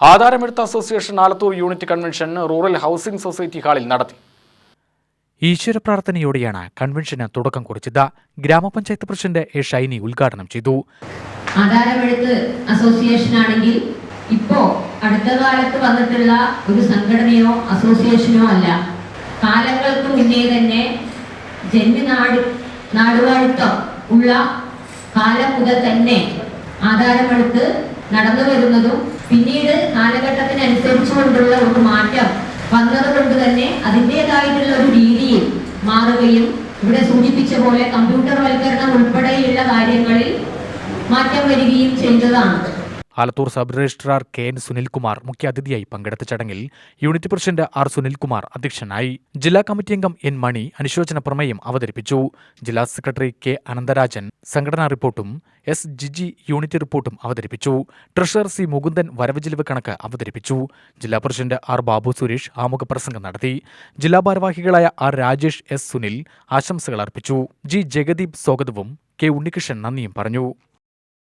ആധാരമെഴുത്ത് association Alathur unit convention rural housing society ഹാളിൽ നടത്തി. ഈശ്വര പ്രാർത്ഥനയോടെയാണ് കൺവെൻഷന് തുടക്കം കുറിച്ചത്. ഗ്രാമപഞ്ചായത്ത് പ്രസിഡന്റ് എ ഷൈനി ഉദ്ഘാടനം ചെയ്തു. ആധാരമെഴുത്ത് അസോസിയേഷൻ ആണെങ്കിൽ ഇപ്പോ അടുത്ത കാലത്ത് വന്നിട്ടുള്ള ഒരു സംഘടനയോ അസോസിയേഷനോ അല്ല. കാലങ്ങൾക്ക് മുന്നേ തന്നെ ജന്മിനാട് നാടുവാഴിത്തം ഉള്ള കാലം മുതൽ തന്നെ ആധാരമെഴുത്ത് നടന്നു വരുന്നതും പിന്നീട് കാലഘട്ടത്തിനനുസരിച്ചുകൊണ്ടുള്ള ഒരു മാറ്റം വന്നതുകൊണ്ട് തന്നെ അതിന്റെതായിട്ടുള്ള ഒരു രീതിയിൽ മാറുകയും ഇവിടെ സൂചിപ്പിച്ച പോലെ കമ്പ്യൂട്ടർവൽക്കരണം ഉൾപ്പെടെയുള്ള കാര്യങ്ങളിൽ മാറ്റം വരികയും ചെയ്തതാണ്. Alathur sub registrar K N Sunilkumar മുഖ്യാതിഥിയായി പങ്കെടുത്ത ചടങ്ങിൽ യൂണിറ്റ് പ്രസിഡന്റ് ആർ സുനിൽകുമാർ അധ്യക്ഷനായി ജില്ലാ കമ്മിറ്റി അംഗം എൻ മണി അനുശോചന പ്രമേയം അവതരിപ്പിച്ചു. ജില്ലാ സെക്രട്ടറി കെ അനന്തരാജൻ സംഘടനാ റിപ്പോർട്ടും എസ് ജിജി യൂണിറ്റ് റിപ്പോർട്ടും അവതരിപ്പിച്ചു. ട്രഷറർ സി മുകുന്ദൻ വരവ് ചെലവ് കണക്ക് അവതരിപ്പിച്ചു. ജില്ലാ പ്രസിഡന്റ് ആർ ബാബു സുരേഷ് ആമുഖ പ്രസംഗം നടത്തി. ജില്ലാ ഭാരവാഹികളായ ആർ രാജേഷ് എസ് സുനിൽ ആശംസകൾ അർപ്പിച്ചു. ജി ജഗദീപ് സ്വാഗതവും കെ ഉണ്ണികൃഷ്ണൻ നന്ദിയും പറഞ്ഞു.